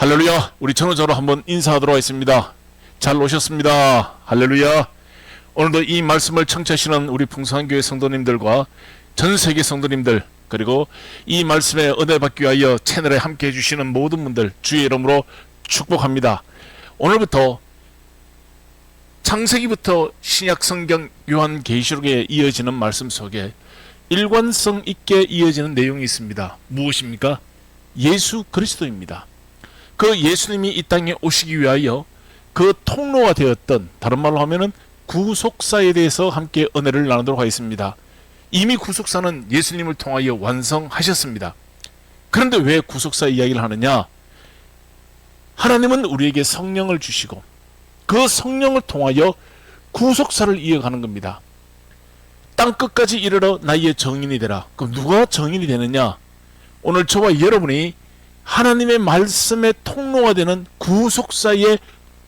할렐루야. 우리 전우자로 한번 인사하도록 하겠습니다. 잘 오셨습니다. 할렐루야. 오늘도 이 말씀을 청취하시는 우리 풍성교회 성도님들과 전 세계 성도님들 그리고 이 말씀에 은혜 받기 위하여 채널에 함께 해주시는 모든 분들 주의 이름으로 축복합니다. 오늘부터 창세기부터 신약 성경 요한 계시록에 이어지는 말씀 속에 일관성 있게 이어지는 내용이 있습니다. 무엇입니까? 예수 그리스도입니다. 그 예수님이 이 땅에 오시기 위하여 그 통로가 되었던 다른 말로 하면은 구속사에 대해서 함께 은혜를 나누도록 하겠습니다. 이미 구속사는 예수님을 통하여 완성하셨습니다. 그런데 왜 구속사 이야기를 하느냐? 하나님은 우리에게 성령을 주시고 그 성령을 통하여 구속사를 이어가는 겁니다. 땅 끝까지 이르러 나의 정인이 되라. 그럼 누가 정인이 되느냐? 오늘 저와 여러분이 하나님의 말씀의 통로가 되는 구속사의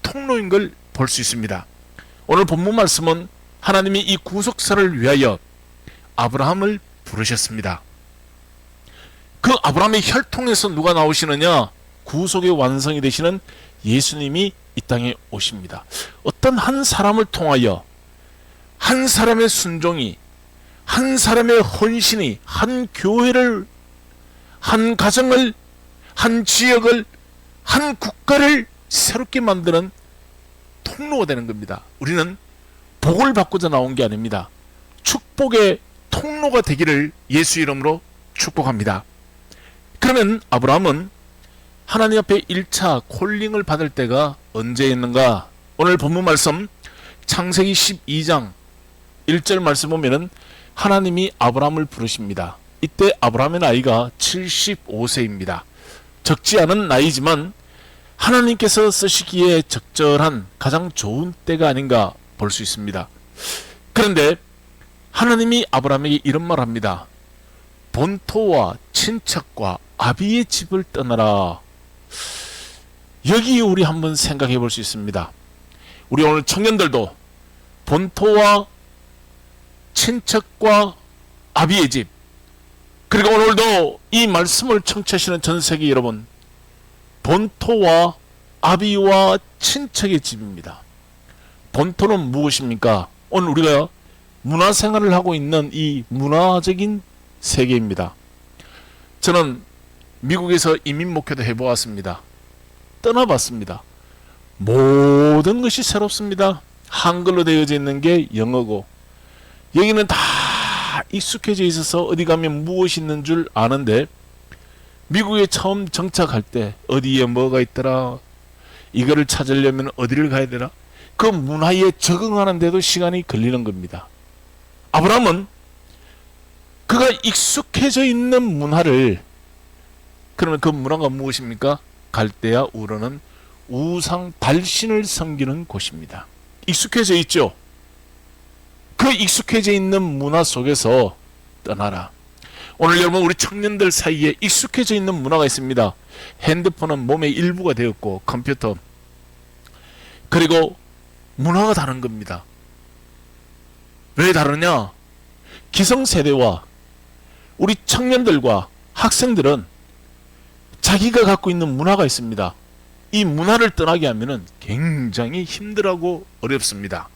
통로인 걸 볼 수 있습니다. 오늘 본문 말씀은 하나님이 이 구속사를 위하여 아브라함을 부르셨습니다. 그 아브라함의 혈통에서 누가 나오시느냐? 구속의 완성이 되시는 예수님이 이 땅에 오십니다. 어떤 한 사람을 통하여 한 사람의 순종이 한 사람의 헌신이 한 교회를 한 가정을 한 지역을 한 국가를 새롭게 만드는 통로가 되는 겁니다. 우리는 복을 받고자 나온 게 아닙니다. 축복의 통로가 되기를 예수 이름으로 축복합니다. 그러면 아브라함은 하나님 앞에 1차 콜링을 받을 때가 언제였는가? 오늘 본문 말씀 창세기 12장 1절 말씀 보면은 하나님이 아브라함을 부르십니다. 이때 아브라함의 나이가 75세입니다. 적지 않은 나이지만 하나님께서 쓰시기에 적절한 가장 좋은 때가 아닌가 볼 수 있습니다. 그런데 하나님이 아브라함에게 이런 말 합니다. 본토와 친척과 아비의 집을 떠나라. 여기 우리 한번 생각해 볼 수 있습니다. 우리 오늘 청년들도 본토와 친척과 아비의 집 그리고 오늘도 이 말씀을 청취하시는 전 세계 여러분 본토와 아비와 친척의 집입니다. 본토는 무엇입니까? 오늘 우리가 문화생활을 하고 있는 이 문화적인 세계입니다. 저는 미국에서 이민 목회도 해보았습니다. 떠나봤습니다. 모든 것이 새롭습니다. 한글로 되어져 있는 게 영어고 여기는 다 익숙해져 있어서 어디 가면 무엇이 있는 줄 아는데 미국에 처음 정착할 때 어디에 뭐가 있더라 이거를 찾으려면 어디를 가야 되나 그 문화에 적응하는데도 시간이 걸리는 겁니다. 아브라함은 그가 익숙해져 있는 문화를 그러면 그 문화가 무엇입니까? 갈대아 우르는 우상 달신을 섬기는 곳입니다. 익숙해져 있죠. 그 익숙해져 있는 문화 속에서 떠나라. 오늘 여러분 우리 청년들 사이에 익숙해져 있는 문화가 있습니다. 핸드폰은 몸의 일부가 되었고 컴퓨터 그리고 문화가 다른 겁니다. 왜 다르냐? 기성세대와 우리 청년들과 학생들은 자기가 갖고 있는 문화가 있습니다. 이 문화를 떠나게 하면 굉장히 힘들하고 어렵습니다.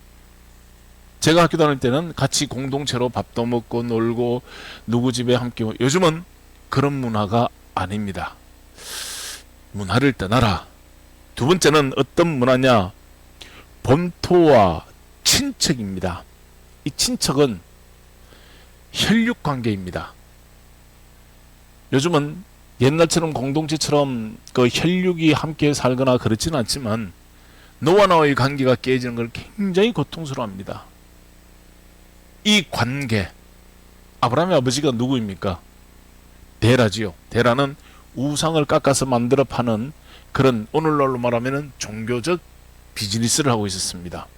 제가 학교 다닐 때는 같이 공동체로 밥도 먹고 놀고 누구 집에 함께 오- 요즘은 그런 문화가 아닙니다. 문화를 떠나라. 두 번째는 어떤 문화냐? 본토와 친척입니다. 이 친척은 혈육 관계입니다. 요즘은 옛날처럼 공동체처럼 그 혈육이 함께 살거나 그렇지는 않지만 너와 나의 관계가 깨지는 걸 굉장히 고통스러워합니다. 이 관계 아브라함의 아버지가 누구입니까? 데라지요. 데라는 우상을 깎아서 만들어 파는 그런 오늘날로 말하면 종교적 비즈니스를 하고 있었습니다.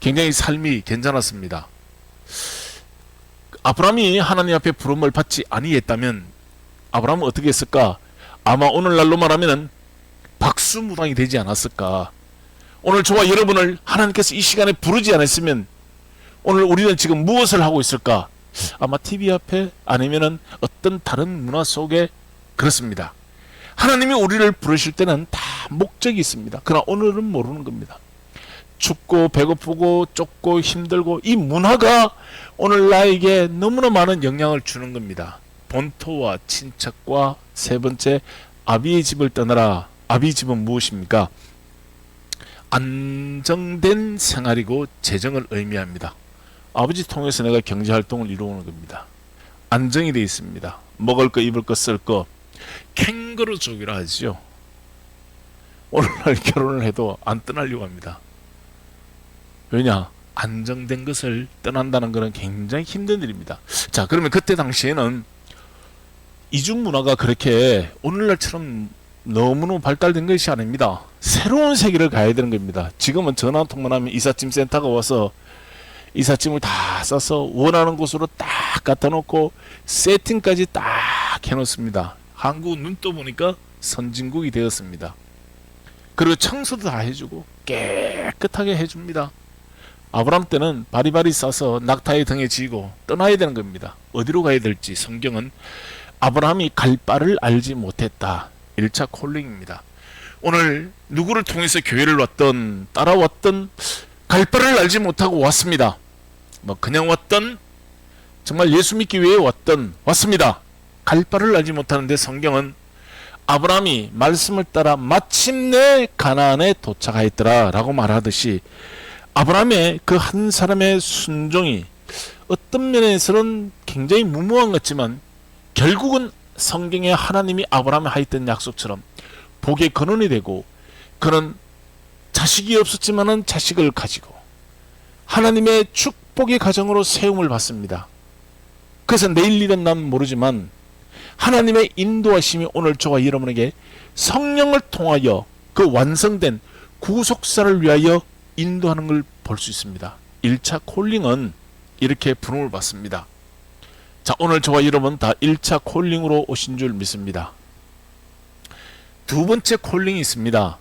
굉장히 삶이 괜찮았습니다. 아브라함이 하나님 앞에 부름을 받지 아니했다면 아브라함은 어떻게 했을까? 아마 오늘날로 말하면 박수무당이 되지 않았을까? 오늘 저와 여러분을 하나님께서 이 시간에 부르지 않았으면 오늘 우리는 지금 무엇을 하고 있을까? 아마 TV 앞에 아니면은 어떤 다른 문화 속에 그렇습니다. 하나님이 우리를 부르실 때는 다 목적이 있습니다. 그러나 오늘은 모르는 겁니다. 춥고 배고프고 좁고 힘들고 이 문화가 오늘 나에게 너무나 많은 영향을 주는 겁니다. 본토와 친척과 세 번째 아비의 집을 떠나라. 아비의 집은 무엇입니까? 안정된 생활이고 재정을 의미합니다. 아버지 통해서 내가 경제 활동을 이루는 겁니다. 안정이 되어 있습니다. 먹을 거, 입을 거, 쓸 거. 캥거루족이라 하죠. 오늘날 결혼을 해도 안 떠나려고 합니다. 왜냐? 안정된 것을 떠난다는 것은 굉장히 힘든 일입니다. 자, 그러면 그때 당시에는 이중 문화가 그렇게 오늘날처럼 너무너무 발달된 것이 아닙니다. 새로운 세계를 가야 되는 겁니다. 지금은 전화 통화하면 이삿짐 센터가 와서 이삿짐을 다 싸서 원하는 곳으로 딱 갖다 놓고 세팅까지 딱 해놓습니다. 한국 눈 떠 보니까 선진국이 되었습니다. 그리고 청소도 다 해주고 깨끗하게 해줍니다. 아브람 때는 바리바리 싸서 낙타의 등에 지고 떠나야 되는 겁니다. 어디로 가야 될지 성경은 아브라함이 갈 바를 알지 못했다. 1차 콜링입니다. 오늘 누구를 통해서 교회를 왔던 따라왔던 갈 바를 알지 못하고 왔습니다. 뭐 그냥 왔던 정말 예수 믿기 위해 왔던 왔습니다. 갈 바를 알지 못하는데 성경은 아브라함이 말씀을 따라 마침내 가나안에 도착하였더라라고 말하듯이 아브라함의 그 한 사람의 순종이 어떤 면에서는 굉장히 무모한 것 같지만 결국은 성경에 하나님이 아브라함에 하였던 약속처럼 복의 근원이 되고 그는 자식이 없었지만은 자식을 가지고 하나님의 축복의 가정으로 세움을 받습니다. 그래서 내일 일은 난 모르지만 하나님의 인도하심이 오늘 저와 여러분에게 성령을 통하여 그 완성된 구속사를 위하여 인도하는 걸 볼 수 있습니다. 1차 콜링은 이렇게 부름을 받습니다. 자, 오늘 저와 여러분 다 1차 콜링으로 오신 줄 믿습니다. 두 번째 콜링이 있습니다.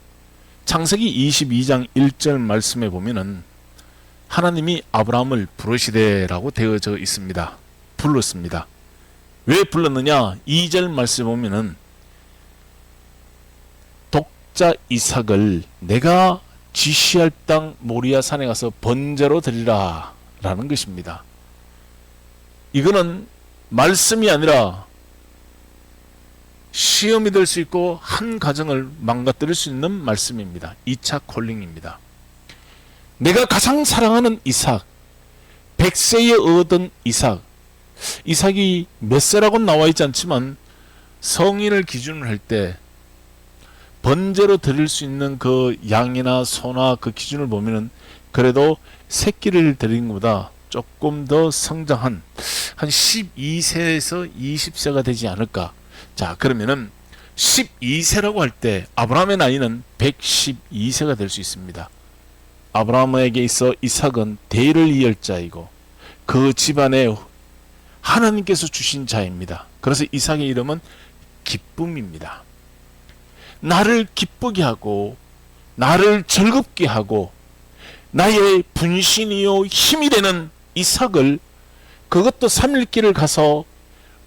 창세기 22장 1절 말씀에 보면은 하나님이 아브라함을 부르시되라고 되어져 있습니다. 불렀습니다. 왜 불렀느냐? 2절 말씀 보면은 독자 이삭을 내가 지시할 땅 모리아 산에 가서 번제로 드리라 라는 것입니다. 이거는 말씀이 아니라 시험이 될 수 있고 한 가정을 망가뜨릴 수 있는 말씀입니다. 2차 콜링입니다. 내가 가장 사랑하는 이삭, 100세에 얻은 이삭, 이삭이 몇 세라고는 나와 있지 않지만 성인을 기준으로 할 때 번제로 드릴 수 있는 그 양이나 소나 그 기준을 보면은 그래도 새끼를 드린 것보다 조금 더 성장한 한 12세에서 20세가 되지 않을까. 자, 그러면은 12세라고 할 때 아브라함의 나이는 112세가 될 수 있습니다. 아브라함에게 있어 이삭은 대를 이을 자이고 그 집안에 하나님께서 주신 자입니다. 그래서 이삭의 이름은 기쁨입니다. 나를 기쁘게 하고 나를 즐겁게 하고 나의 분신이요 힘이 되는 이삭을 그것도 3일길을 가서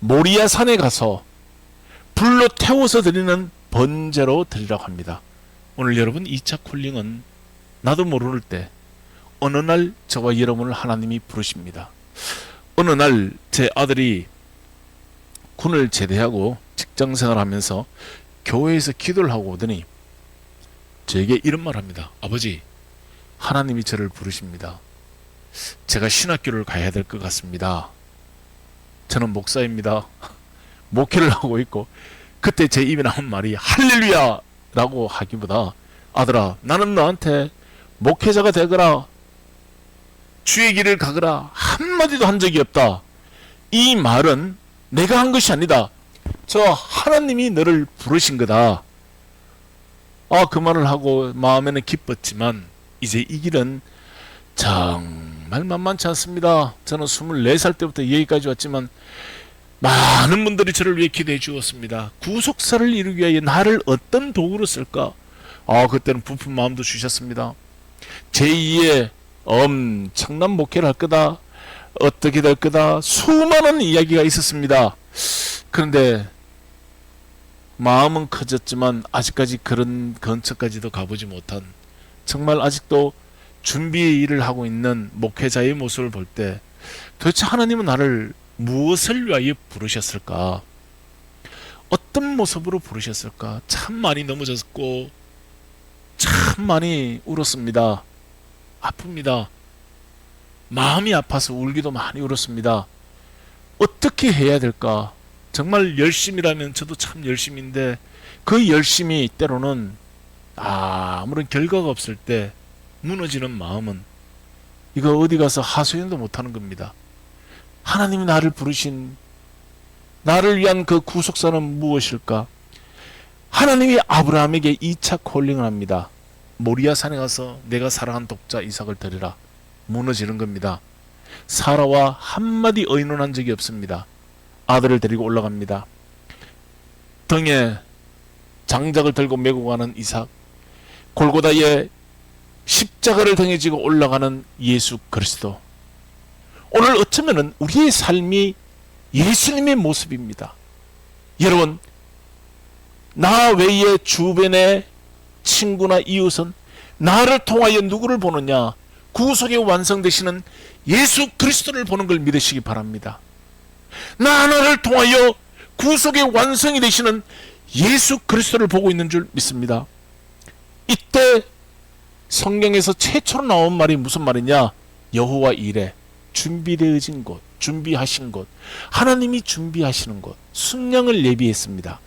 모리아 산에 가서 불로 태워서 드리는 번제로 드리라고 합니다. 오늘 여러분 2차 콜링은 나도 모를 때 어느 날 저와 여러분을 하나님이 부르십니다. 어느 날 제 아들이 군을 제대하고 직장 생활하면서 교회에서 기도를 하고 오더니 저에게 이런 말 합니다. 아버지, 하나님이 저를 부르십니다. 제가 신학교를 가야 될 것 같습니다. 저는 목사입니다. 목회를 하고 있고 그때 제 입에 나온 말이 할렐루야 라고 하기보다 아들아 나는 너한테 목회자가 되거라 주의 길을 가거라 한마디도 한 적이 없다. 이 말은 내가 한 것이 아니다. 저 하나님이 너를 부르신 거다. 아, 그 말을 하고 마음에는 기뻤지만 이제 이 길은 정말 만만치 않습니다. 저는 24살 때부터 여기까지 왔지만 많은 분들이 저를 위해 기도해 주었습니다. 구속사를 이루기 위해 나를 어떤 도구로 쓸까? 아, 그때는 부푼 마음도 주셨습니다. 제2의 엄청난 목회를 할 거다. 어떻게 될 거다. 수많은 이야기가 있었습니다. 그런데 마음은 커졌지만 아직까지 그런 근처까지도 가보지 못한 정말 아직도 준비의 일을 하고 있는 목회자의 모습을 볼 때 도대체 하나님은 나를 무엇을 위하여 부르셨을까? 어떤 모습으로 부르셨을까? 참 많이 넘어졌고 참 많이 울었습니다. 아픕니다. 마음이 아파서 울기도 많이 울었습니다. 어떻게 해야 될까? 정말 열심이라면 저도 참 열심인데 그 열심이 때로는 아무런 결과가 없을 때 무너지는 마음은 이거 어디 가서 하소연도 못하는 겁니다. 하나님이 나를 부르신 나를 위한 그 구속사는 무엇일까? 하나님이 아브라함에게 2차 콜링을 합니다. 모리아 산에 가서 내가 사랑한 독자 이삭을 드리라. 무너지는 겁니다. 사라와 한마디 의논한 적이 없습니다. 아들을 데리고 올라갑니다. 등에 장작을 들고 메고 가는 이삭, 골고다에 십자가를 등에 지고 올라가는 예수 그리스도. 오늘 어쩌면은 우리의 삶이 예수님의 모습입니다. 여러분, 나 외에 주변의 친구나 이웃은 나를 통하여 누구를 보느냐? 구속의 완성되시는 예수 그리스도를 보는 걸 믿으시기 바랍니다. 나 하나를 통하여 구속의 완성이 되시는 예수 그리스도를 보고 있는 줄 믿습니다. 이때 성경에서 최초로 나온 말이 무슨 말이냐? 여호와 이래 준비되어진 곳, 준비하신 곳, 하나님이 준비하시는 곳, 순양을 예비했습니다.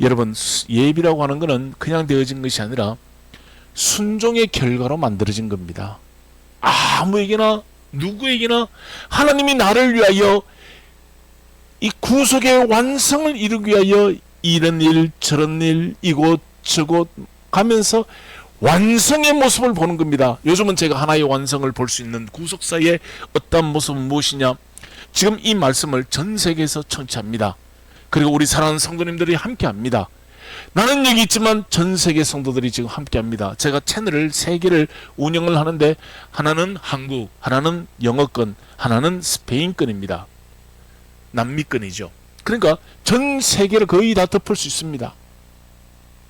여러분 예비라고 하는 것은 그냥 되어진 것이 아니라 순종의 결과로 만들어진 겁니다. 아무에게나 누구에게나 하나님이 나를 위하여 이 구속의 완성을 이루기 위하여 이런 일 저런 일 이곳 저곳 가면서 완성의 모습을 보는 겁니다. 요즘은 제가 하나의 완성을 볼 수 있는 구속사의 어떤 모습은 무엇이냐? 지금 이 말씀을 전 세계에서 청취합니다. 그리고 우리 사랑하는 성도님들이 함께 합니다. 나는 여기 있지만 전 세계 성도들이 지금 함께 합니다. 제가 채널을 세 개를 운영을 하는데 하나는 한국, 하나는 영어권, 하나는 스페인권입니다. 남미권이죠. 그러니까 전 세계를 거의 다 덮을 수 있습니다.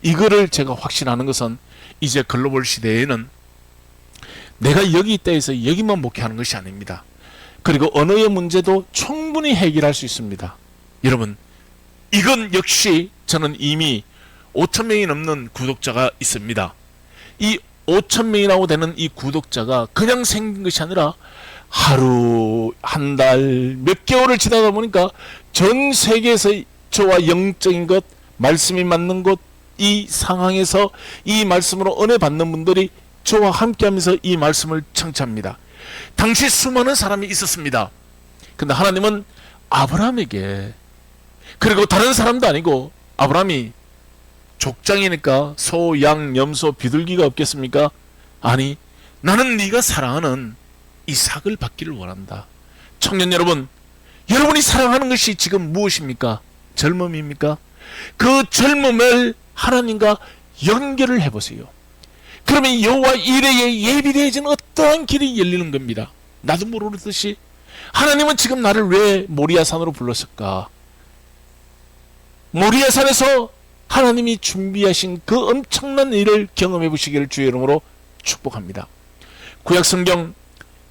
이거를 제가 확신하는 것은 이제 글로벌 시대에는 내가 여기 있다 해서 여기만 목회하는 것이 아닙니다. 그리고 언어의 문제도 충분히 해결할 수 있습니다. 여러분, 이건 역시 저는 이미 5천 명이 넘는 구독자가 있습니다. 이 5천 명이라고 되는 이 구독자가 그냥 생긴 것이 아니라 하루, 한 달, 몇 개월을 지나다 보니까 전 세계에서 저와 영적인 것, 말씀이 맞는 것, 이 상황에서 이 말씀으로 은혜 받는 분들이 저와 함께 하면서 이 말씀을 청취합니다. 당시 수많은 사람이 있었습니다. 근데 하나님은 아브라함에게 그리고 다른 사람도 아니고 아브라함이 족장이니까 소, 양, 염소, 비둘기가 없겠습니까? 아니 나는 네가 사랑하는 이삭을 받기를 원한다. 청년 여러분, 여러분이 사랑하는 것이 지금 무엇입니까? 젊음입니까? 그 젊음을 하나님과 연결을 해보세요. 그러면 여호와 이레에 예비되어진 어떠한 길이 열리는 겁니다. 나도 모르듯이 하나님은 지금 나를 왜 모리아산으로 불렀을까? 모리아산에서 하나님이 준비하신 그 엄청난 일을 경험해 보시기를 주의 이름으로 축복합니다. 구약 성경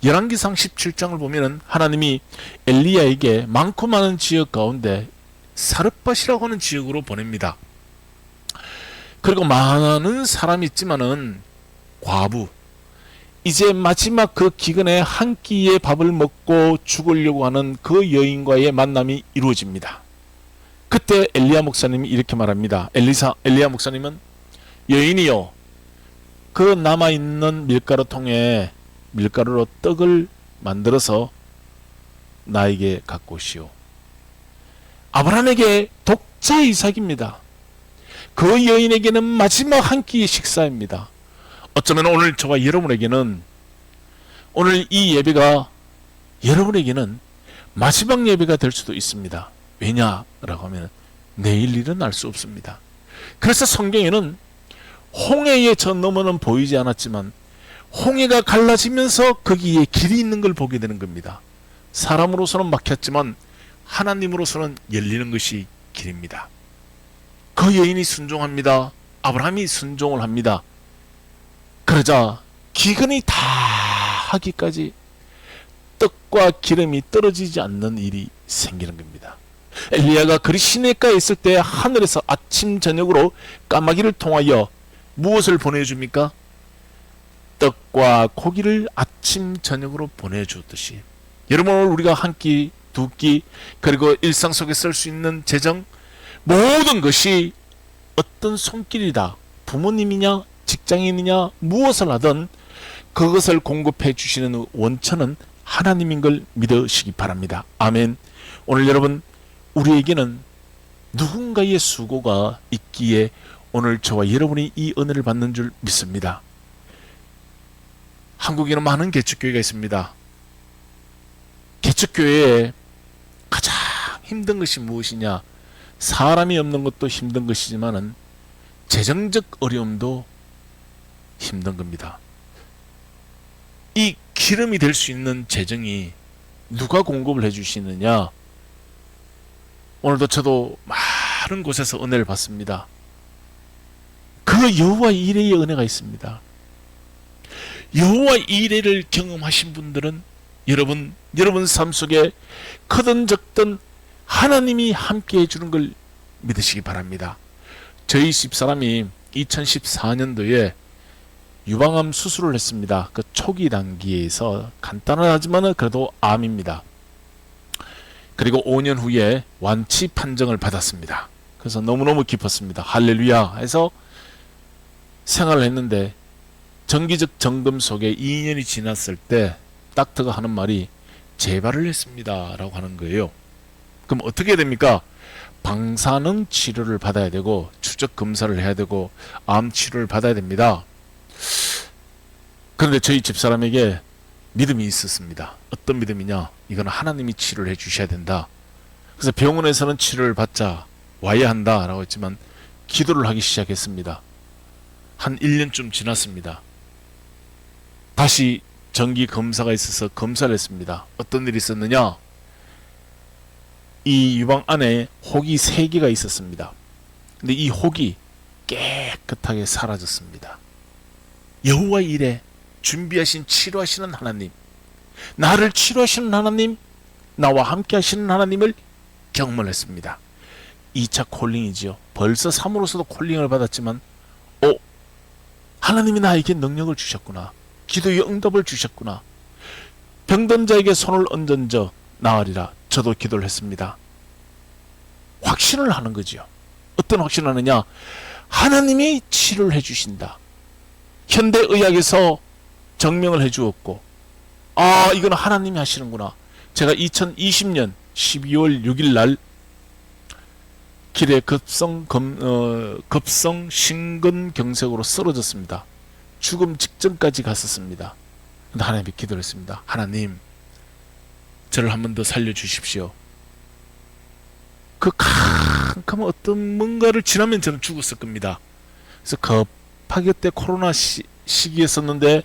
열왕기상 17장을 보면은 하나님이 엘리야에게 많고 많은 지역 가운데 사르밧이라고 하는 지역으로 보냅니다. 그리고 많은 사람이 있지만은 과부 이제 마지막 그 기근에 한 끼의 밥을 먹고 죽으려고 하는 그 여인과의 만남이 이루어집니다. 그때 엘리야 목사님이 이렇게 말합니다. 엘리사 엘리야 목사님은 여인이요 그 남아 있는 밀가루 통에 밀가루로 떡을 만들어서 나에게 갖고 오시오. 아브라함에게 독자 이삭입니다. 그 여인에게는 마지막 한 끼의 식사입니다. 어쩌면 오늘 저와 여러분에게는 오늘 이 예배가 여러분에게는 마지막 예배가 될 수도 있습니다. 왜냐라고 하면 내일 일은 알 수 없습니다. 그래서 성경에는 홍해의 저 너머는 보이지 않았지만 홍해가 갈라지면서 거기에 길이 있는 걸 보게 되는 겁니다. 사람으로서는 막혔지만 하나님으로서는 열리는 것이 길입니다. 그 여인이 순종합니다. 아브라함이 순종을 합니다. 그러자 기근이 다 하기까지 떡과 기름이 떨어지지 않는 일이 생기는 겁니다. 엘리야가 그리 시내가에 있을 때 하늘에서 아침 저녁으로 까마귀를 통하여 무엇을 보내줍니까? 떡과 고기를 아침 저녁으로 보내주듯이 여러분 우리가 한 끼, 두 끼, 그리고 일상 속에 쓸 수 있는 재정 모든 것이 어떤 손길이다. 부모님이냐, 직장인이냐, 무엇을 하든 그것을 공급해 주시는 원천은 하나님인 걸 믿으시기 바랍니다. 아멘. 오늘 여러분 우리에게는 누군가의 수고가 있기에 오늘 저와 여러분이 이 은혜를 받는 줄 믿습니다. 한국에는 많은 개척교회가 있습니다. 개척교회에 가장 힘든 것이 무엇이냐? 사람이 없는 것도 힘든 것이지만은 재정적 어려움도 힘든 겁니다. 이 기름이 될 수 있는 재정이 누가 공급을 해 주시느냐? 오늘도 저도 많은 곳에서 은혜를 받습니다. 그 여호와 이레의 은혜가 있습니다. 여호와 이레를 경험하신 분들은 여러분 여러분 삶 속에 크든 적든 하나님이 함께 해주는 걸 믿으시기 바랍니다. 저희 집사람이 2014년도에 유방암 수술을 했습니다. 그 초기 단계에서 간단하지만 그래도 암입니다. 그리고 5년 후에 완치 판정을 받았습니다. 그래서 너무너무 기뻤습니다. 할렐루야 해서 생활을 했는데 정기적 점검 속에 2년이 지났을 때 닥터가 하는 말이 재발을 했습니다. 라고 하는 거예요. 그럼 어떻게 됩니까? 방사능 치료를 받아야 되고 추적 검사를 해야 되고 암 치료를 받아야 됩니다. 그런데 저희 집사람에게 믿음이 있었습니다. 어떤 믿음이냐? 이거는 하나님이 치료를 해 주셔야 된다. 그래서 병원에서는 치료를 받자 와야 한다라고 했지만 기도를 하기 시작했습니다. 한 1년쯤 지났습니다. 다시 정기 검사가 있어서 검사를 했습니다. 어떤 일이 있었느냐? 이 유방 안에 혹이 3개가 있었습니다. 근데 이 혹이 깨끗하게 사라졌습니다. 여호와 일에 준비하신 치료하시는 하나님, 나를 치료하시는 하나님, 나와 함께 하시는 하나님을 경험했습니다. 2차 콜링이지요. 벌써 3으로서도 콜링을 받았지만, 오, 하나님이 나에게 능력을 주셨구나. 기도의 응답을 주셨구나. 병든 자에게 손을 얹은 저 나으리라. 저도 기도를 했습니다. 확신을 하는 거지요. 어떤 확신을 하느냐? 하나님이 치료를 해주신다. 현대 의학에서 증명을 해주었고, 아, 이건 하나님이 하시는구나. 제가 2020년 12월 6일 날 길에 급성 검, 어, 급성 심근경색으로 쓰러졌습니다. 죽음 직전까지 갔었습니다. 근데 하나님께 기도를 했습니다. 하나님, 저를 한 번 더 살려주십시오. 그 캄캄한 어떤 뭔가를 지나면 저는 죽었을 겁니다. 그래서 급하게 때 코로나 시, 시기였었는데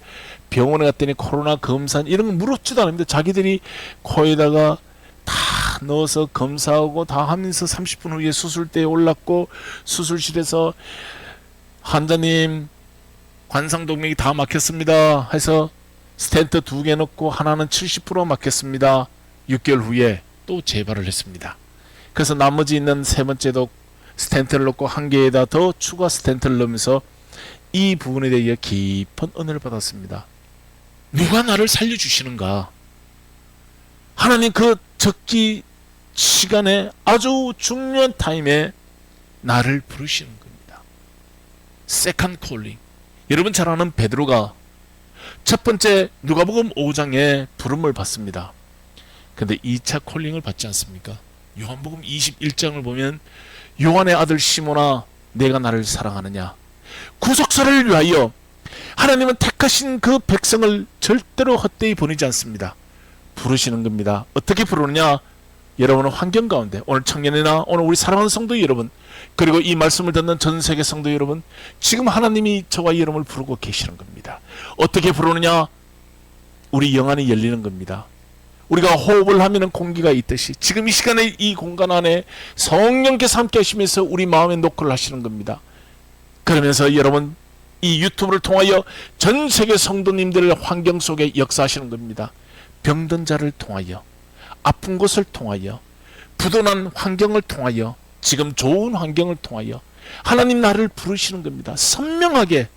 병원에 갔더니 코로나 검사 이런 거 물었지도 않습니다. 자기들이 코에다가 다 넣어서 검사하고 다 하면서 30분 후에 수술대에 올랐고 수술실에서 환자님 관상동맥이 다 막혔습니다. 해서 스텐트 두 개 넣고 하나는 70% 막혔습니다. 6개월 후에 또 재발을 했습니다. 그래서 나머지 있는 세 번째도 스텐트를 넣고 한 개에다 더 추가 스텐트를 넣으면서 이 부분에 대해 깊은 은혜를 받았습니다. 누가 나를 살려주시는가? 하나님 그 적기 시간에 아주 중요한 타임에 나를 부르시는 겁니다. 세컨 콜링. 여러분 잘 아는 베드로가 첫 번째 누가복음 5장에 부름을 받습니다. 근데 2차 콜링을 받지 않습니까? 요한복음 21장을 보면 요한의 아들 시모나 내가 나를 사랑하느냐 구속사를 위하여 하나님은 택하신 그 백성을 절대로 헛되이 보내지 않습니다. 부르시는 겁니다. 어떻게 부르느냐? 여러분은 환경 가운데 오늘 청년이나 오늘 우리 사랑하는 성도 여러분 그리고 이 말씀을 듣는 전 세계 성도 여러분 지금 하나님이 저와 여러분을 부르고 계시는 겁니다. 어떻게 부르느냐? 우리 영안이 열리는 겁니다. 우리가 호흡을 하면은 공기가 있듯이 지금 이 시간에 이 공간 안에 성령께서 함께 하시면서 우리 마음에 노크를 하시는 겁니다. 그러면서 여러분 이 유튜브를 통하여 전 세계 성도님들의 환경 속에 역사하시는 겁니다. 병든 자를 통하여 아픈 곳을 통하여 부도난 환경을 통하여 지금 좋은 환경을 통하여 하나님 나를 부르시는 겁니다. 선명하게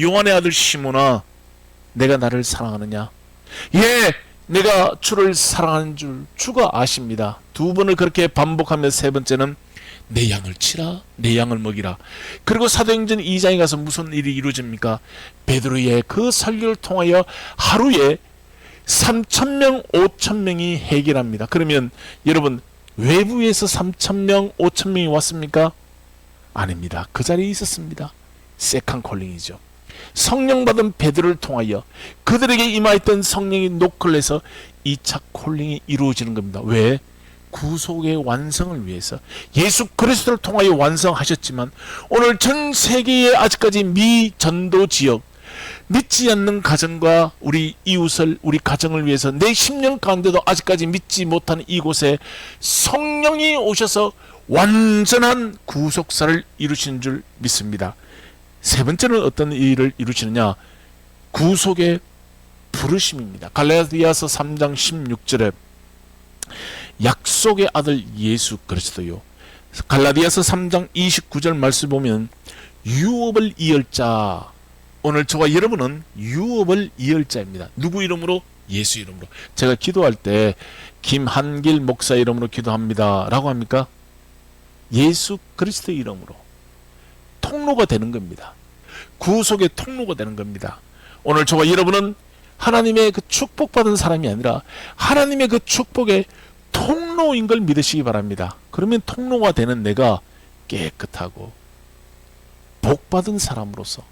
요한의 아들 시몬아 내가 나를 사랑하느냐? 예, 내가 주를 사랑하는 줄 주가 아십니다. 두 번을 그렇게 반복하며 세 번째는 내 양을 치라, 내 양을 먹이라. 그리고 사도행전 2장에 가서 무슨 일이 이루어집니까? 베드로의 그 설교를 통하여 하루에 3천 명, 5천 명이 해결합니다. 그러면 여러분 외부에서 3천 명, 5천 명이 왔습니까? 아닙니다. 그 자리에 있었습니다. 세컨 콜링이죠. 성령 받은 베드로를 통하여 그들에게 임하였던 성령이 해서 2차 콜링이 이루어지는 겁니다. 왜? 구속의 완성을 위해서 예수 그리스도를 통하여 완성하셨지만 오늘 전 세계에 아직까지 미전도 지역 믿지 않는 가정과 우리 이웃을 우리 가정을 위해서 내 10년 가운데도 아직까지 믿지 못하는 이곳에 성령이 오셔서 완전한 구속사를 이루시는 줄 믿습니다. 세 번째는 어떤 일을 이루시느냐? 구속의 부르심입니다. 갈라디아서 3장 16절에 약속의 아들 예수 그리스도요. 갈라디아서 3장 29절 말씀 보면 유업을 이을 자 오늘 저와 여러분은 유업을 이을 자입니다. 누구 이름으로? 예수 이름으로. 제가 기도할 때 김한길 목사 이름으로 기도합니다. 라고 합니까? 예수 그리스도 이름으로. 통로가 되는 겁니다. 구속의 통로가 되는 겁니다. 오늘 저와 여러분은 하나님의 그 축복받은 사람이 아니라 하나님의 그 축복의 통로인 걸 믿으시기 바랍니다. 그러면 통로가 되는 내가 깨끗하고 복받은 사람으로서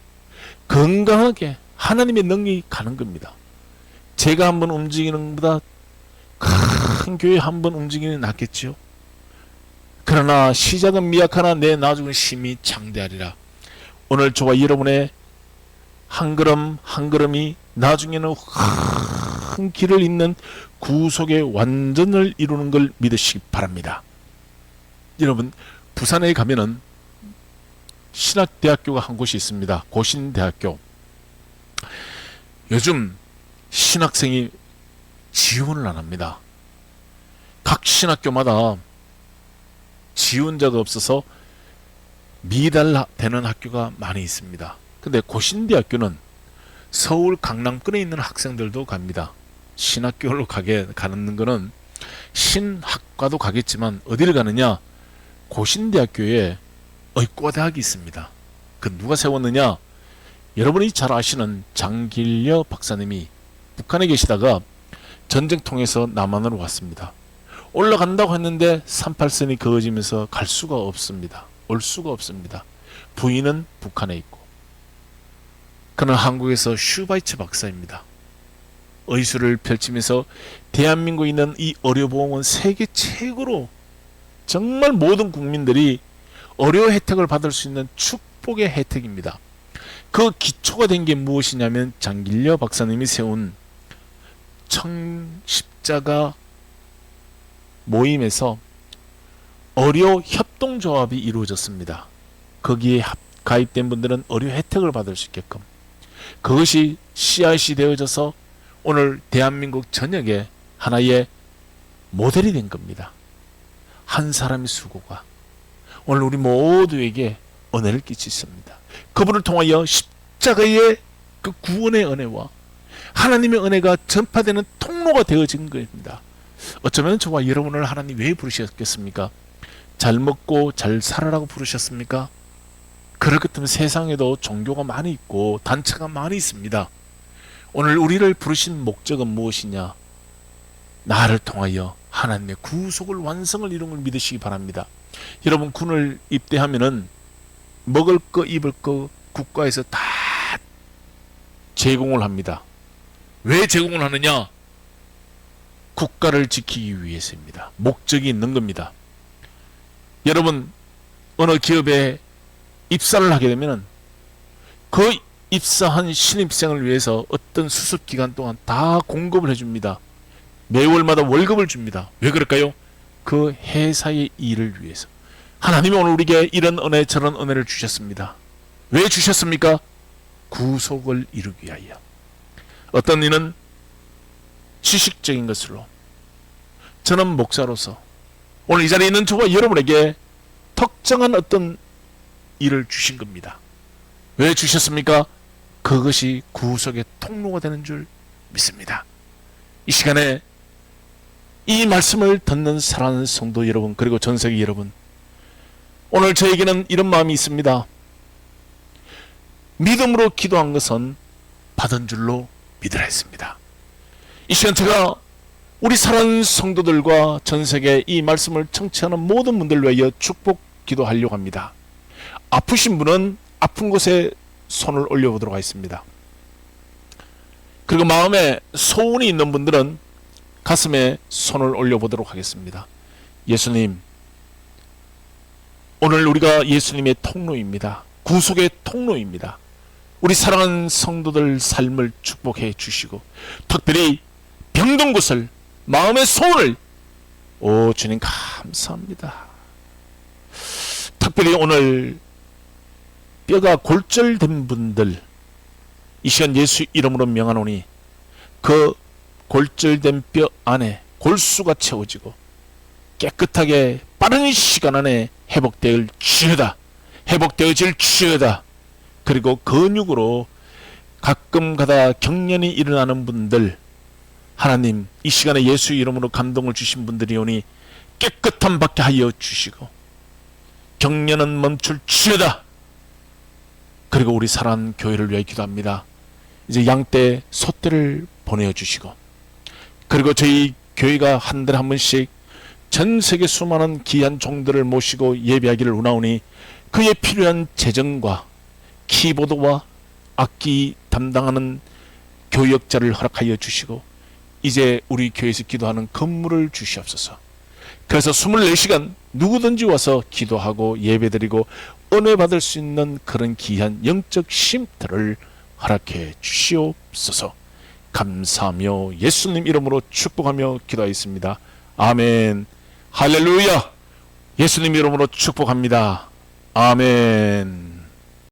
건강하게 하나님의 능력이 가는 겁니다. 제가 한번 움직이는 것보다 큰 교회 한번 움직이는 게 낫겠죠. 그러나 시작은 미약하나 내 나중은 심히 장대하리라. 오늘 저와 여러분의 한 걸음 한 걸음이 나중에는 큰 길을 잇는 구속의 완전을 이루는 걸 믿으시기 바랍니다. 여러분 부산에 가면은 신학대학교가 한 곳이 있습니다. 고신대학교. 요즘 신학생이 지원을 안 합니다. 각 신학교마다 지원자가 없어서 미달되는 학교가 많이 있습니다. 근데 고신대학교는 서울 강남권에 있는 학생들도 갑니다. 신학교로 가게 가는 거는 신학과도 가겠지만 어디를 가느냐? 고신대학교에 의과대학이 있습니다. 그 누가 세웠느냐? 여러분이 잘 아시는 장길려 박사님이 북한에 계시다가 전쟁 통해서 남한으로 왔습니다. 올라간다고 했는데 38선이 그어지면서 갈 수가 없습니다. 올 수가 없습니다. 부인은 북한에 있고 그는 한국에서 슈바이처 박사입니다. 의술을 펼치면서 대한민국에 있는 이 의료보험은 세계 최고로 정말 모든 국민들이 의료 혜택을 받을 수 있는 축복의 혜택입니다. 그 기초가 된 게 무엇이냐면 장길려 박사님이 세운 청십자가 모임에서 의료 협동조합이 이루어졌습니다. 거기에 가입된 분들은 의료 혜택을 받을 수 있게끔 그것이 씨앗이 되어져서 오늘 대한민국 전역에 하나의 모델이 된 겁니다. 한 사람의 수고가 오늘 우리 모두에게 은혜를 끼치십니다. 그분을 통하여 십자가의 그 구원의 은혜와 하나님의 은혜가 전파되는 통로가 되어진 겁니다. 어쩌면 저와 여러분을 하나님 왜 부르셨겠습니까? 잘 먹고 잘 살아라고 부르셨습니까? 것 같으면 세상에도 종교가 많이 있고 단체가 많이 있습니다. 오늘 우리를 부르신 목적은 무엇이냐? 나를 통하여 하나님의 구속을 완성을 이룬 걸 믿으시기 바랍니다. 여러분 군을 입대하면은 먹을 거 입을 거 국가에서 다 제공을 합니다. 왜 제공을 하느냐? 국가를 지키기 위해서입니다. 목적이 있는 겁니다. 여러분 어느 기업에 입사를 하게 되면은 그 입사한 신입생을 위해서 어떤 수습 기간 동안 다 공급을 해줍니다. 매월마다 월급을 줍니다. 왜 그럴까요? 그 회사의 일을 위해서. 하나님이 오늘 우리에게 이런 은혜 저런 은혜를 주셨습니다. 왜 주셨습니까? 구속을 이루기 위하여. 어떤 이는 지식적인 것으로 저는 목사로서 오늘 이 자리에 있는 저와 여러분에게 특정한 어떤 일을 주신 겁니다. 왜 주셨습니까? 그것이 구속의 통로가 되는 줄 믿습니다. 이 시간에 이 말씀을 듣는 사랑하는 성도 여러분 그리고 전세계 여러분 오늘 저에게는 이런 마음이 있습니다. 믿음으로 기도한 것은 받은 줄로 믿으라 했습니다. 이 시간 제가 우리 사랑하는 성도들과 전 세계 이 말씀을 청취하는 모든 분들 위하여 축복 기도하려고 합니다. 아프신 분은 아픈 곳에 손을 올려보도록 하겠습니다. 그리고 마음에 소원이 있는 분들은 가슴에 손을 올려보도록 하겠습니다. 예수님, 오늘 우리가 예수님의 통로입니다. 구속의 통로입니다. 우리 사랑하는 성도들 삶을 축복해 주시고 특별히 병든 곳을 마음의 소원을. 오 주님 감사합니다. 특별히 오늘 뼈가 골절된 분들 이 시간 예수 이름으로 명하노니 그 골절된 뼈 안에 골수가 채워지고 깨끗하게 빠른 시간 안에 회복될 주여다. 회복되어질 주여다. 그리고 근육으로 가끔 가다 경련이 일어나는 분들 하나님 이 시간에 예수 이름으로 감동을 주신 분들이 오니 깨끗함 받게 하여 주시고 경련은 멈출 주여다. 그리고 우리 사랑하는 교회를 위해 기도합니다. 이제 양떼 소떼를 보내주시고 그리고 저희 교회가 한 달에 한 번씩 전 세계 수많은 귀한 종들을 모시고 예배하기를 원하오니 그에 필요한 재정과 키보드와 악기 담당하는 교역자를 허락하여 주시고 이제 우리 교회에서 기도하는 건물을 주시옵소서. 그래서 24시간 누구든지 와서 기도하고 예배드리고 은혜 받을 수 있는 그런 귀한 영적 쉼터를 허락해 주시옵소서. 감사하며 예수님 이름으로 축복하며 기도하였습니다. 아멘. 할렐루야. 예수님 이름으로 축복합니다. 아멘.